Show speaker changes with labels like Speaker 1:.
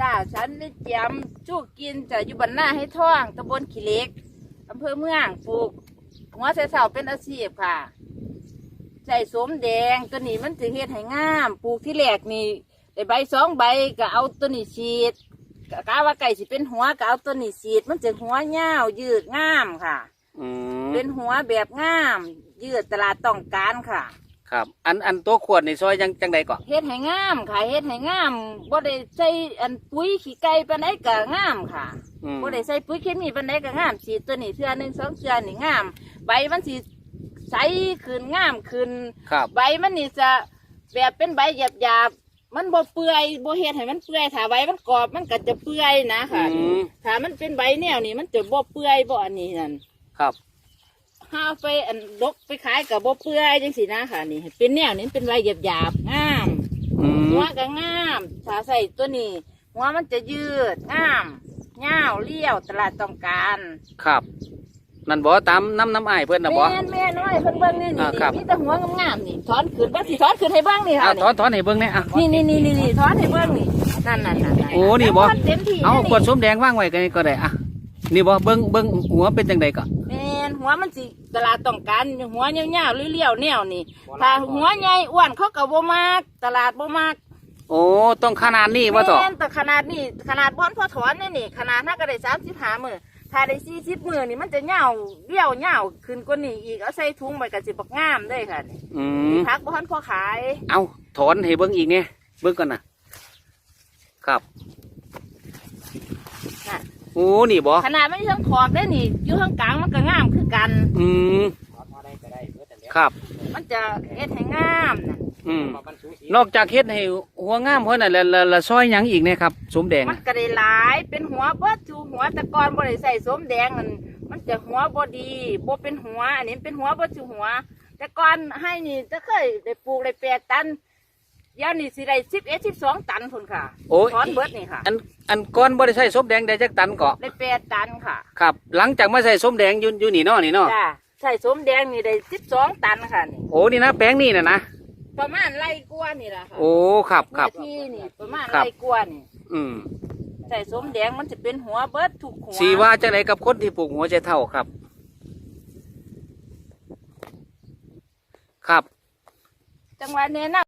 Speaker 1: จ้าฉันได้เจียมจูกกินจะอยู่บ้านหน้าให้ท่องตำบลขี้เหล็กอำเภอเมืองปลูกหัวไชเสาเป็นอาชีพค่ะ ใส่สมแดงตัวนี้มันถึงเฮ็ดให้งามปลูกที่แรกนี่ได้ใบสองใบก็เอาตัวนี้ฉีดก็กะว่าไก่สิเป็นหัวก็เอาตัวนี้ฉีด มันจะหัวยาวยืดงามค่ะ
Speaker 2: อืม
Speaker 1: เป็นหัวแบบงาม ยืดตลาดต้องการค่ะ
Speaker 2: ครับ อันอันตัวขวดในซอยจังจังใดก่อน
Speaker 1: เฮ็ดให้งามค่ะเฮ็ดให้งามบ่ได้ใส่อันปุ๋ยขี้ไก่ปานใดก็งามค่ะ
Speaker 2: อืม
Speaker 1: บ่ได้ใส่ปุ๋ยเคมีปานใดก็งามสีดตัวนี้เทื่อหนึงสองเทื่อนี่งาม ใบมันสิใสขึ้นงามขึ้น
Speaker 2: ครับ
Speaker 1: ใบมันนี่จะแบบเป็นใบหยาบๆมันบ่เปื่อยบ่เฮ็ดให้มันเปื่อยถ้าใบมันกรอบมันก็จะเปื่อยนะค่ะ
Speaker 2: อืม
Speaker 1: ถ้ามันเป็นใบแนวนี้มันจะบ่เปื่อยบ่อันนี้นั่น
Speaker 2: ครับ
Speaker 1: ห้าไปอันดกไปขายกับบ่เปื่อยจังสินะค่ะ นี่เป็นแนวนี้เป็นใบหยาบๆงาม
Speaker 2: อืม
Speaker 1: หัวก็งามถ้าใส่ตัวนี้หัวมันจะยืดงามยาวเลี้ยวตลาดต้องการ
Speaker 2: ครับนั่นบ่ตามน้ำน้ำอ้ายเพื่อนนะบ่
Speaker 1: แม่นแม่น้อยเพิ่นเบิ่งนี่นี่
Speaker 2: อ่าครับ
Speaker 1: มีแต่หัวงามๆนี่ถอนขึ้นบ่สิถอนขึ้นให้เบิ่งนี่
Speaker 2: เอา
Speaker 1: ค่ะ
Speaker 2: ถอนถอนให้เบิ่งเนี่ยอะ
Speaker 1: นี่นี่นี่นี่นี่ถอนให้เบิ่งนี่นั่นนั่นนั่นนั่น
Speaker 2: โอ้นี่บ่
Speaker 1: ถเต็มที่
Speaker 2: เอา
Speaker 1: นี่
Speaker 2: ขวดส้มแดงว่างไว้กันก็ได้อะนี่บ่เบิ่งเบิ่งหัวเป็นจังใดก่อน
Speaker 1: แม่น หัวมันสิตลาดต้องการหัวยาวๆเลี้ยวๆแนวนี่ถ้าหัวใหญ่อ้วนเขาก็บ่มักตลาดบ่มัก
Speaker 2: โอ้ต้องขนาดนี้บ่ต่อ
Speaker 1: แม่นแต่ขนาดนี้ขนาดบอนพอถอนนี่นี่ขนาดถ้าก็ได้35มื้อถ้าได้40มื้อนี่มันจะยาวเลี้ยวยาวขึ้นกว่านี้อีกเอาใส่ถุงไปก็สิบักงามเด้ค่ะนี่
Speaker 2: อืม
Speaker 1: พักบ่ทันพอขาย
Speaker 2: เอาถอนให้เบิ่งอีกเนี่ยเบิ่งก่อนนะครับ
Speaker 1: น่ะ
Speaker 2: โอ้นี่บ่
Speaker 1: ขนาดไม่ทั้งขอบได้นี่อยู่ข้างกลางมันก็งามคือกัน
Speaker 2: อืมครับ
Speaker 1: มันจะเฮ็ดให้งามน่ะ
Speaker 2: อืมนอกจากเฮ็ดให้หัวงามเพิ่นน่ะแล้วแล้วแล้วซอยหยังอีกเนี่ยครับสมแดง
Speaker 1: มัน
Speaker 2: น่ะ
Speaker 1: ก็ได้หลายเป็นหัวเบิดจูหัวแต่ก่อนบ่ได้ใส่สมแดงมันมันจะหัวบ่ดีบ่เป็นหัวอันนี้เป็นหัวบ่จูหัว แต่ก่อนให้นี่จะเคยได้ปลูกได้แปดตัน เดี๋ยวนี้สิได้11 12ตันพุ่นค่ะ
Speaker 2: โอ้ย
Speaker 1: ถอนเบิดนี่ค่ะ
Speaker 2: อันอันก่อนบ่ได้ใส่สมแดงได้จักตันเกาะ
Speaker 1: ได้แปดตันค่ะ
Speaker 2: ครับ หลังจากมาใส่สมแดงอยู่อยู่นี่เนาะนี่เนาะ
Speaker 1: จ้าใส่สมแดงนี่ได้12ตันค่ะนี่
Speaker 2: โอ้นี่นะแปลงนี่น่ะนะ
Speaker 1: ประมาณไร่กว่านี่ล่ะค่ะ
Speaker 2: โอ้ครับครับ
Speaker 1: เนื้อที่นี่ประมาณ
Speaker 2: ครับ
Speaker 1: ไร่กว่านี่
Speaker 2: อืม
Speaker 1: ใส่สมแดงมันจะเป็นหัวเบิดทุกหัว
Speaker 2: สีว่าจังไดกับคนที่ปลูกหัวใจเท่าครับ ครับ
Speaker 1: จังหวะนี้นะ